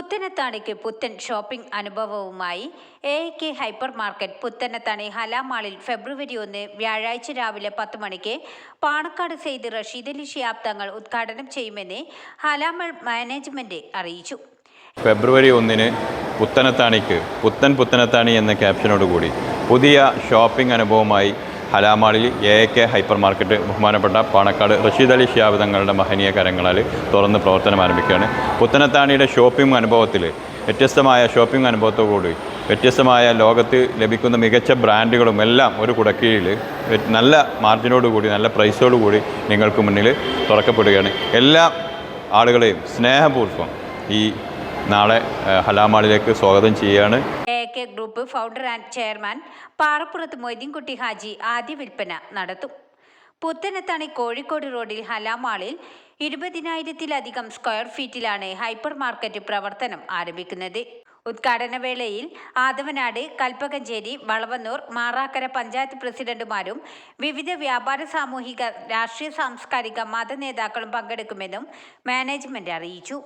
പുത്തനത്താണിക്ക് പുത്തൻ shopping അനുഭവവുമായി A K hyper market Puthanathani ഹലാമാളിൽ ഫെബ്രുവരി ഒന്ന് വ്യാഴാഴ്ച രാവിലെ പത്ത് മണിക്ക് പാണക്കാട് സെയ്ദ് റഷീദ് അലി ഷിയാബ് തങ്ങൾ ഉദ്ഘാടനം ചെയ്യുമെന്ന് ഹലാമൾ മാനേജ്മെന്റ് അറിയിച്ചു. ഫെബ്രുവരി ഒന്നിന് പുത്തനത്താണിക്ക് പുത്തൻ പുത്തനത്താണി എന്ന ക്യാപ്ഷനോടുകൂടി പുതിയ ഷോപ്പിംഗ് അനുഭവമായി ഹലാമാളിൽ എ കെ ഹൈപ്പർ മാർക്കറ്റ് ബഹുമാനപ്പെട്ട പാണക്കാട് റഷീദ് അലി ഷിയാബ് തങ്ങളുടെ മഹനീയ കരങ്ങളാൽ തുറന്ന് പ്രവർത്തനം ആരംഭിക്കുകയാണ്. പുത്തനത്താണിയുടെ ഷോപ്പിംഗ് അനുഭവത്തിൽ വ്യത്യസ്തമായ ഷോപ്പിംഗ് അനുഭവത്തോടുകൂടി വ്യത്യസ്തമായ ലോകത്ത് ലഭിക്കുന്ന മികച്ച ബ്രാൻഡുകളും എല്ലാം ഒരു കുടക്കീഴിൽ നല്ല മാർജിനോടുകൂടി നല്ല പ്രൈസോടുകൂടി നിങ്ങൾക്ക് മുന്നിൽ തുറക്കപ്പെടുകയാണ്. എല്ലാ ആളുകളെയും സ്നേഹപൂർവം ഈ നാളെ ഹലാമാളിലേക്ക് സ്വാഗതം ചെയ്യുകയാണ്. K group founder and chairman Parappurath Moideenkutty Haji ആദ്യ വിൽപ്പന നടത്തും. പുത്തനത്താണി കോഴിക്കോട് റോഡിൽ ഹലാമാളിൽ ഇരുപതിനായിരത്തിലധികം സ്ക്വയർ ഫീറ്റിലാണ് ഹൈപ്പർ മാർക്കറ്റ് പ്രവർത്തനം ആരംഭിക്കുന്നത്. ഉദ്ഘാടന വേളയിൽ ആദവനാട് കൽപ്പകഞ്ചേരി വളവന്നൂർ മാറാക്കര പഞ്ചായത്ത് പ്രസിഡന്റുമാരും വിവിധ വ്യാപാര സാമൂഹിക രാഷ്ട്രീയ സാംസ്കാരിക മത നേതാക്കളും പങ്കെടുക്കുമെന്നും മാനേജ്മെന്റ് അറിയിച്ചു.